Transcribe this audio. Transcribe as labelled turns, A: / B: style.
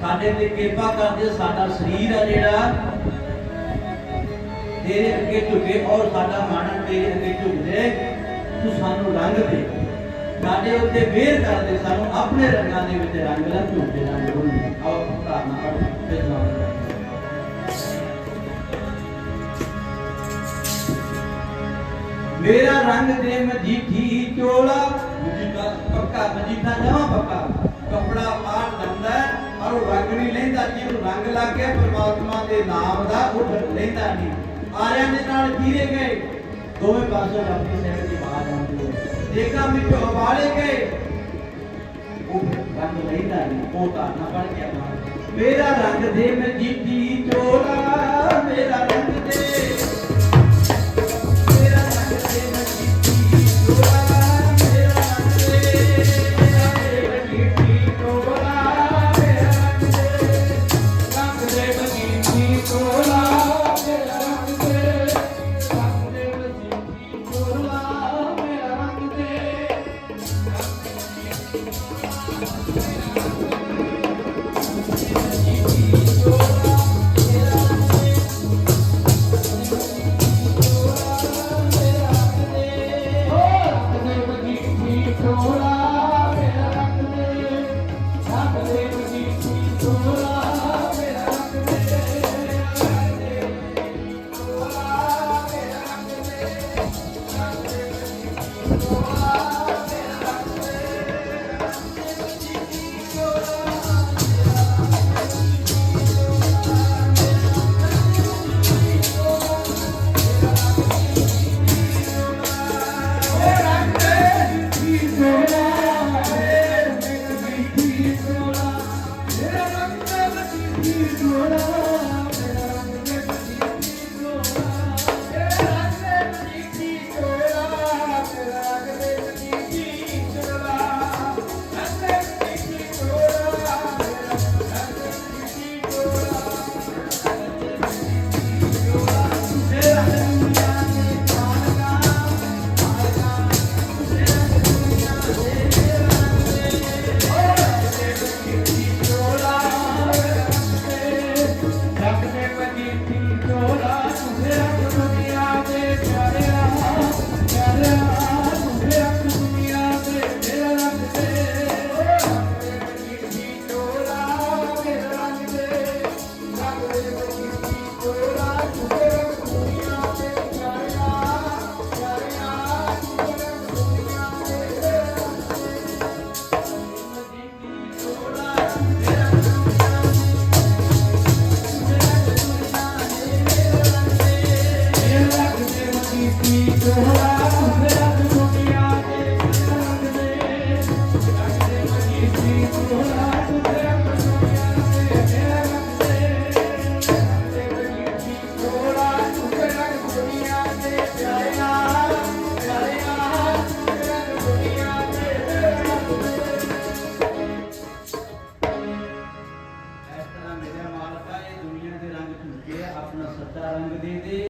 A: ਸਾਡੇ ਤੇ ਕਿਰਪਾ ਕਰਦੇ ਸਾਡਾ ਸਰੀਰ ਆ ਜਿਹੜਾ। ਤੇਰੇ ਅੱਗੇ ਝੁਕੇ ਔਰ ਸਾਡਾ ਮਨ ਤੇਰੇ ਅੱਗੇ ਝੁਕਦੇ, ਤੂੰ ਸਾਨੂੰ ਰੰਗ ਦੇ। ਸਾਡੇ ਉੱਤੇ ਮਿਹਰ ਕਰਦੇ, ਸਾਨੂੰ ਆਪਣੇ ਰੰਗਾਂ ਦੇ ਵਿੱਚ ਰੰਗ ਲੈ ਝੁਕਦੇ ਰੰਗ ਹੋਣ ਆਓ ਪ੍ਰਾਰਥਨਾ ਕਰੋ ਤੇ ਜਵਾਬ ਮੇਰਾ ਰੰਗ ਦੇ ਮਜੀਠੀ ਚੋਲਾ, ਮਜੀਠਾ ਪੱਕਾ ਮਜੀਠਾ ਜਮਾ ਜਿਹਨੂੰ ਲੱਗ ਗਿਆ, ਪਰਮਾਤਮਾ ਦੇ ਨਾਮ ਦਾ ਉਹ ਲੈਂਦਾ ਨਹੀਂ। ਆਰਿਆਂ ਦੇ ਨਾਲ ਕੀਰੇ ਗਏ। ਦੋਵੇਂ ਪਾਸੇ ਆਪਣੀ ਸਹਿਰ ਦੀ ਬਾਤ ਆਉਂਦੀ ਹੈ। ਦੇਖਾਂ ਵਿੱਚ ਉਬਾਲੇ ਗਏ। ਉਹ ਰੰਗ ਲੈਂਦਾ ਨਹੀਂ, ਉਹ ਨਾ ਬਣ ਗਿਆ। ਮੇਰਾ ਰੰਗ ਦੇ ਮਜੀਠੀ ਚੋਲਾ, ਮੇਰਾ Amém.